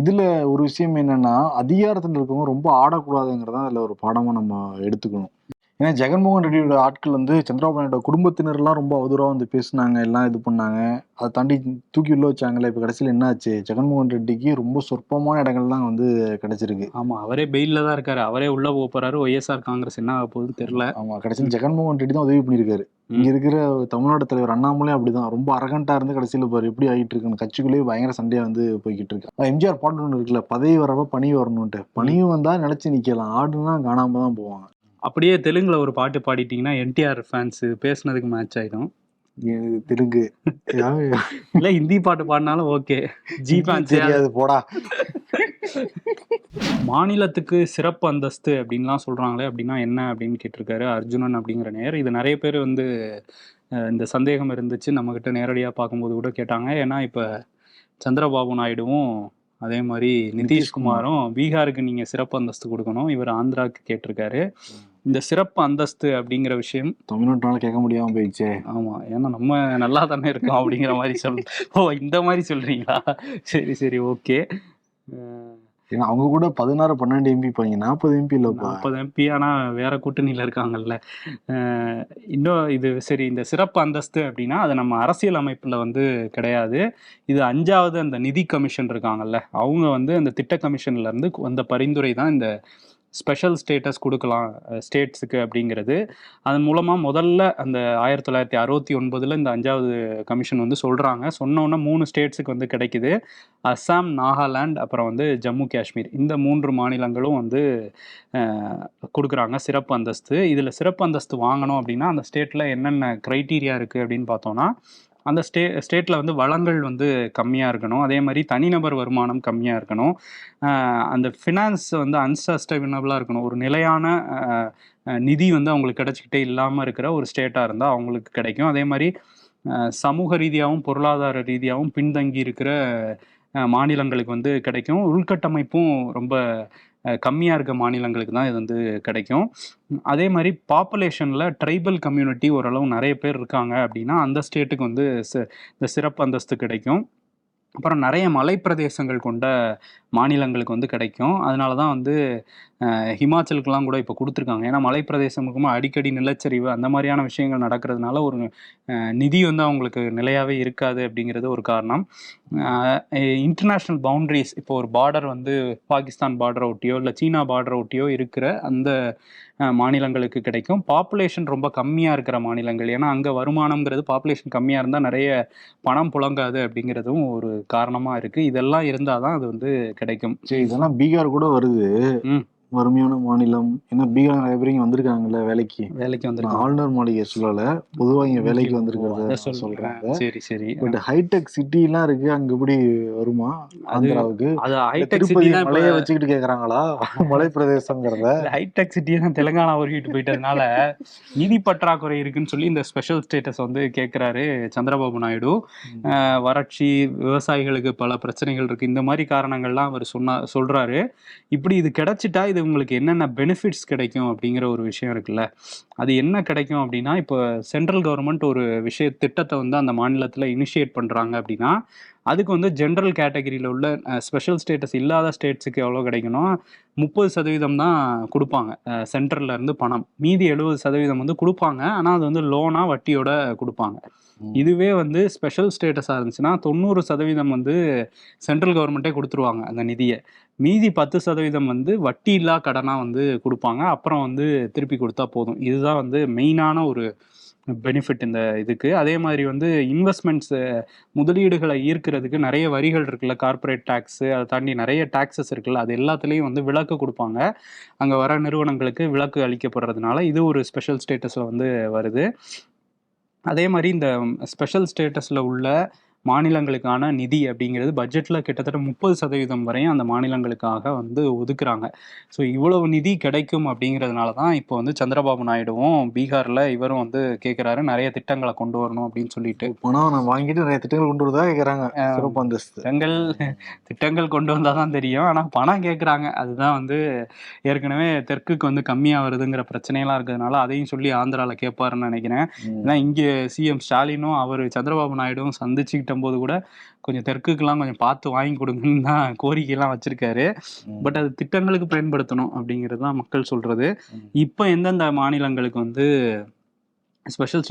இதுல ஒரு விஷயம் என்னன்னா அதிகாரத்துல இருக்கவங்க ரொம்ப ஆடக்கூடாதுங்கிறதா அதுல ஒரு பாடமா நம்ம எடுத்துக்கணும். ஏன்னா ஜெகன்மோகன் ரெட்டியோட ஆட்கள் வந்து சந்திரபாபு நாயுடு குடும்பத்தினர்லாம் ரொம்ப அவதூறா வந்து பேசுனாங்க எல்லாம் இது பண்ணாங்க. அதை தாண்டி தூக்கி உள்ள வச்சாங்கல்ல இப்ப கடைசியில என்ன ஆச்சு ஜெகன்மோகன் ரெட்டிக்கு ரொம்ப சொற்பமான இடங்கள் தான் வந்து கிடைச்சிருக்கு. ஆமா அவரே பெயில்ல தான் இருக்காரு. அவரே உள்ள போக போறாரு. ஒய்எஸ்ஆர் காங்கிரஸ் என்ன ஆக போகுதுன்னு தெரியல. ஆமா கடைசியில் ஜெகன்மோகன் ரெட்டி தான் உதவி பண்ணியிருக்காரு. இங்க இருக்கிற தமிழ்நாடு தலைவர் அண்ணாமலை அப்படிதான். ரொம்ப அரகண்டா இருந்து கடைசியில பாரு எப்படி ஆகிட்டு இருக்குன்னு. கட்சிக்குள்ளேயே பயங்கர சண்டையா வந்து போய்கிட்டு இருக்கு. எம்ஜிஆர் பாட்டு ஒன்று இருக்குல்ல பதவி வரப்ப பணி வரணும்ட்டு பணியும் வந்தா நினைச்சு நிக்கலாம். ஆடுனா காணாம தான் போவாங்க. அப்படியே தெலுங்குல ஒரு பாட்டு பாடிட்டீங்கன்னா என்டிஆர் ஃபேன்ஸ் பேசுனதுக்கு மேட்ச் ஆயிடும். இது தெலுங்கு. இல்ல ஹிந்தி பாட்டு பாடினாலும் ஓகே ஜி ஃபேன்ஸ் தெரியாது போடா. மாநிலத்துக்கு சிறப்பு அந்தஸ்து அப்படின்லாம் சொல்றாங்களே அப்படின்னா என்ன அப்படின்னு கேட்டிருக்காரு அர்ஜுனன் அப்படிங்கிற நேர் இது நிறைய பேர் வந்து இந்த சந்தேகம் இருந்துச்சு. நம்மக்கிட்ட நேரடியாக பார்க்கும்போது கூட கேட்டாங்க. ஏன்னா இப்போ சந்திரபாபு நாயுடுவும் அதே மாதிரி நிதிஷ்குமாரும் பீகாருக்கு நீங்க சிறப்பு அந்தஸ்து கொடுக்கணும். இவர் ஆந்திராவுக்கு கேட்டிருக்காரு. இந்த சிறப்பு அந்தஸ்து அப்படிங்கிற விஷயம் தமிழ்நாட்டுனால கேட்க முடியாம போயிடுச்சே. ஆமா ஏன்னா நம்ம நல்லா தானே இருக்கோம் அப்படிங்கிற மாதிரி சொல் ஓ இந்த மாதிரி சொல்றீங்களா? சரி சரி ஓகே. ஏன்னா அவங்க கூட பதினாறு பன்னெண்டு எம்பி பாங்க நாற்பது எம்பி இல்லை நாற்பது எம்பி ஆனால் வேற கூட்டணியில் இருக்காங்கல்ல. இன்னும் இது சரி இந்த சிறப்பு அந்தஸ்து அப்படின்னா அது நம்ம அரசியல் அமைப்பில் வந்து கிடையாது. இது அஞ்சாவது அந்த நிதி கமிஷன் இருக்காங்கல்ல. அவங்க வந்து அந்த திட்ட கமிஷன்ல இருந்து வந்த பரிந்துரை தான் இந்த ஸ்பெஷல் ஸ்டேட்டஸ் கொடுக்கலாம் ஸ்டேட்ஸுக்கு அப்படிங்கிறது. அதன் மூலமாக முதல்ல அந்த ஆயிரத்தி தொள்ளாயிரத்தி அறுபத்தி ஒன்பதில் இந்த அஞ்சாவது கமிஷன் வந்து சொல்கிறாங்க சொன்னோன்னே மூணு ஸ்டேட்ஸுக்கு வந்து கிடைக்குது. அஸ்ஸாம் நாகாலாண்ட் அப்புறம் வந்து ஜம்மு காஷ்மீர். இந்த மூன்று மாநிலங்களும் வந்து கொடுக்குறாங்க சிறப்பு அந்தஸ்து. இதில் சிறப்பு அந்தஸ்து வாங்கணும் அப்படின்னா அந்த ஸ்டேட்டில் என்னென்ன க்ரைட்டீரியா இருக்குது அப்படின்னு பார்த்தோன்னா அந்த ஸ்டே ஸ்டேட்டில் வந்து வளங்கள் வந்து கம்மியாக இருக்கணும். அதே மாதிரி தனிநபர் வருமானம் கம்மியாக இருக்கணும். அந்த ஃபினான்ஸ் வந்து அன்சஸ்டைனபிளாக இருக்கணும். ஒரு நிலையான நிதி வந்து அவங்களுக்கு கிடைச்சிக்கிட்டே இல்லாமல் இருக்கிற ஒரு ஸ்டேட்டாக இருந்தால் அவங்களுக்கு கிடைக்கும். அதே மாதிரி சமூக ரீதியாகவும் பொருளாதார ரீதியாகவும் பின்தங்கி இருக்கிற மாநிலங்களுக்கு வந்து கிடைக்கும். உள்கட்டமைப்பும் ரொம்ப கம்மியாக இருக்க மாநிலங்களுக்கு தான் இது வந்து கிடைக்கும். அதே மாதிரி பாப்புலேஷனில் ட்ரைபல் கம்யூனிட்டி ஓரளவு நிறைய பேர் இருக்காங்க அப்படின்னா அந்த ஸ்டேட்டுக்கு வந்து இந்த சிறப்பு அந்தஸ்து கிடைக்கும். அப்புறம் நிறைய மலைப்பிரதேசங்கள் கொண்ட மாநிலங்களுக்கு வந்து கிடைக்கும். அதனால தான் வந்து ஹிமாச்சலுக்கெல்லாம் கூட இப்போ கொடுத்துருக்காங்க. ஏன்னா மலைப்பிரதேசம் இருக்கும்போது அடிக்கடி நிலச்சரிவு அந்த மாதிரியான விஷயங்கள் நடக்கிறதுனால ஒரு நிதி வந்து அவங்களுக்கு நிலையாகவே இருக்காது அப்படிங்கிறது ஒரு காரணம். இன்டர்நேஷ்னல் பவுண்டரிஸ் இப்போ ஒரு பார்டர் வந்து பாகிஸ்தான் பார்டரை ஒட்டியோ இல்லை சீனா பார்டரை ஒட்டியோ இருக்கிற அந்த மாநிலங்களுக்கு கிடைக்கும். பாப்புலேஷன் ரொம்ப கம்மியாக இருக்கிற மாநிலங்கள். ஏன்னா அங்கே வருமானம்ங்கிறது பாப்புலேஷன் கம்மியாக இருந்தால் நிறைய பணம் புழங்காது அப்படிங்கிறதும் ஒரு காரணமாக இருக்குது இதெல்லாம் இருந்தால் தான் அது வந்து கிடைக்கும். சரி இதெல்லாம் பீகார் கூட வருது. வறுமையான மாநிலம் ஏன்னா பீகார் நிறைய பேர் இங்க வந்திருக்காங்கல்ல வேலைக்கு. வேலைக்கு வந்துருக்காங்க. ஆளுநர் மாளிகை சொல்லல பொதுவா இங்க வேலைக்கு வந்திருக்கிறத சொல்றாங்க சரி சரி. பட் ஹைடெக் சிட்டி எல்லாம் இருக்கு அங்க எப்படி வருமா ஆந்திராவுக்கு? அது ஹைடெக் சிட்டி மலையை வச்சுக்கிட்டு கேக்குறாங்களா? <laughs> மலை பிரதேசங்கிறத ஹைடெக் சிட்டியை தான் தெலுங்கானா உருகிட்டு போயிட்டதுனால நிதி பற்றாக்குறை இருக்குன்னு சொல்லி இந்த ஸ்பெஷல் ஸ்டேட்டஸ் வந்து கேட்குறாரு சந்திரபாபு நாயுடு. வறட்சி விவசாயிகளுக்கு பல பிரச்சனைகள் இருக்கு. இந்த மாதிரி காரணங்கள்லாம் அவர் சொன்னா சொல்றாரு. இப்படி இது கிடைச்சிட்டா இது உங்களுக்கு என்னென்ன பெனிஃபிட்ஸ் கிடைக்கும் அப்படிங்கிற ஒரு விஷயம் இருக்குல்ல? அது என்ன கிடைக்கும் அப்படின்னா இப்போ சென்ட்ரல் கவர்மெண்ட் ஒரு விஷய திட்டத்தை வந்து அந்த மாநிலத்தில் இனிஷியேட் பண்ணுறாங்க அப்படின்னா அதுக்கு வந்து ஜென்ரல் கேட்டகரியில் உள்ள ஸ்பெஷல் ஸ்டேட்டஸ் இல்லாத ஸ்டேட்ஸுக்கு எவ்வளோ கிடைக்கணும்? முப்பது சதவீதம் தான் கொடுப்பாங்க. சென்ட்ரல்ல இருந்து பணம். மீதி எழுபது சதவீதம் வந்து கொடுப்பாங்க. ஆனால் அது வந்து லோனா வட்டியோட கொடுப்பாங்க. இதுவே வந்து ஸ்பெஷல் ஸ்டேட்டஸாக இருந்துச்சுன்னா தொண்ணூறு சதவீதம் வந்து சென்ட்ரல் கவர்மெண்ட்டே கொடுத்துருவாங்க அந்த நிதியை. மீதி பத்து சதவீதம் வந்து வட்டி இல்லா கடனாக வந்து கொடுப்பாங்க. அப்புறம் வந்து திருப்பி கொடுத்தா போதும். இதுதான் வந்து மெயினான ஒரு பெனிஃபிட் இந்த இதுக்கு. அதே மாதிரி வந்து இன்வெஸ்ட்மெண்ட்ஸ் முதலீடுகளை ஈர்க்கிறதுக்கு நிறைய வரிகள் இருக்குல்ல கார்ப்பரேட் டேக்ஸு அதை தாண்டி நிறைய டேக்ஸஸ் இருக்குல்ல அது எல்லாத்துலேயும் வந்து விலக்கு கொடுப்பாங்க. அங்கே வர நிறுவனங்களுக்கு விலக்கு அளிக்கப்படுறதுனால இது ஒரு ஸ்பெஷல் ஸ்டேட்டஸில் வந்து வருது. அதே மாதிரி இந்த ஸ்பெஷல் ஸ்டேட்டஸில் உள்ள மாநிலங்களுக்கான நிதி அப்படிங்கிறது பட்ஜெட்டில் கிட்டத்தட்ட முப்பது சதவீதம் வரையும் அந்த மாநிலங்களுக்காக வந்து ஒதுக்குறாங்க. ஸோ இவ்வளவு நிதி கிடைக்கும் அப்படிங்கிறதுனால தான் இப்போ வந்து சந்திரபாபு நாயுடுவும் பீகாரில் இவரும் வந்து கேட்குறாரு நிறைய திட்டங்களை கொண்டு வரணும் அப்படின்னு சொல்லிட்டு. பணம் நான் வாங்கிட்டு நிறைய திட்டங்கள் கொண்டு வரதா அந்தஸ்து. திட்டங்கள் திட்டங்கள் கொண்டு வந்தால் தான் தெரியும். ஆனால் பணம் கேட்குறாங்க அதுதான் வந்து ஏற்கனவே தெற்குக்கு வந்து கம்மியாக வருதுங்கிற பிரச்சனையெல்லாம் இருக்கிறதுனால அதையும் சொல்லி ஆந்திராவில் கேட்பாருன்னு நினைக்கிறேன். ஏன்னா இங்கே சிஎம் ஸ்டாலினும் அவர் சந்திரபாபு நாயுடுவும் சந்திச்சுக்கிட்ட போது கூட கொஞ்சம் தெற்குக்கெல்லாம் கொஞ்சம் பார்த்து வாங்கி கொடுங்கன்னு தான் <laughs> கோரிக்கையெல்லாம் வச்சிருக்காரு. பட் அது திட்டங்களுக்கு பயன்படுத்தணும் அப்படிங்கிறது தான் மக்கள் சொல்றது. இப்போ எந்தெந்த மாநிலங்களுக்கு வந்து ஸ்பெஷல்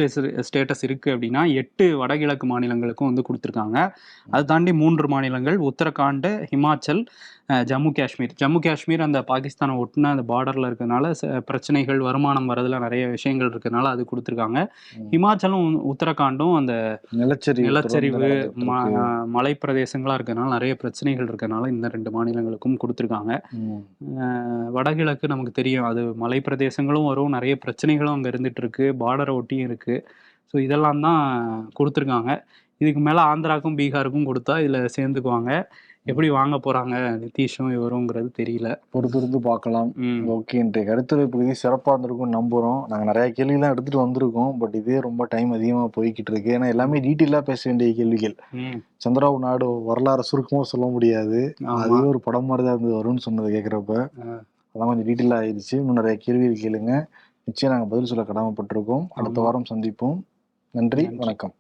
ஸ்டேட்டஸ் இருக்குது அப்படின்னா எட்டு வடகிழக்கு மாநிலங்களுக்கும் வந்து கொடுத்துருக்காங்க அதை தாண்டி மூன்று மாநிலங்கள் உத்தரகாண்ட் ஹிமாச்சல் ஜம்மு காஷ்மீர். ஜம்மு காஷ்மீர் அந்த பாகிஸ்தானை ஒட்டின அந்த பார்டரில் இருக்கிறதுனால ச- பிரச்சனைகள் வருமானம் வரதுல நிறைய விஷயங்கள் இருக்கிறதுனால அது கொடுத்துருக்காங்க. ஹிமாச்சலும் உத்தரகாண்டும் அந்த நிலச்சரிவு நிலச்சரிவு. மலை பிரதேசங்களா இருக்கிறதுனால நிறைய பிரச்சனைகள் இருக்கிறதுனால இந்த ரெண்டு மாநிலங்களுக்கும் கொடுத்துருக்காங்க. வடகிழக்கு நமக்கு தெரியும். அது மலை பிரதேசங்களும் வரும். நிறைய பிரச்சனைகளும் அங்கே இருந்துட்டு இருக்கு. பார்டரை ஒட்டியும் இருக்கு. ஸோ இதெல்லாம் தான் கொடுத்துருக்காங்க. இதுக்கு மேலே ஆந்திராக்கும் பீகாருக்கும் கொடுத்தா இதில் சேர்ந்துக்குவாங்க. எப்படி வாங்க போறாங்க? நிதிஷும் இவருங்கிறது தெரியல. பொறுத்திருந்து பார்க்கலாம். ம். ஓகே இன்றைய கருத்துரை பகுதி சிறப்பாக இருந்திருக்கும்னு நம்புகிறோம் நாங்கள் நிறைய கேள்விலாம் எடுத்துகிட்டு வந்திருக்கோம். பட் இதே ரொம்ப டைம் அதிகமாக போய்கிட்டு இருக்கு. ஏன்னா எல்லாமே டீட்டெயிலாக பேச வேண்டிய கேள்விகள். சந்திராபு நாயுடு வரலாறு சுருக்கமாக சொல்ல முடியாது. அதுவே ஒரு படம் மாதிரி தான் இருந்து வரும்னு சொன்னதை கேட்குறப்ப. அதான் கொஞ்சம் டீட்டெயிலாக ஆயிடுச்சு. இன்னும் நிறைய கேள்விகள் கேளுங்க. நிச்சயம் நாங்கள் பதில் சொல்ல கடமைப்பட்டிருக்கோம். அடுத்த. வாரம் சந்திப்போம். நன்றி. வணக்கம்.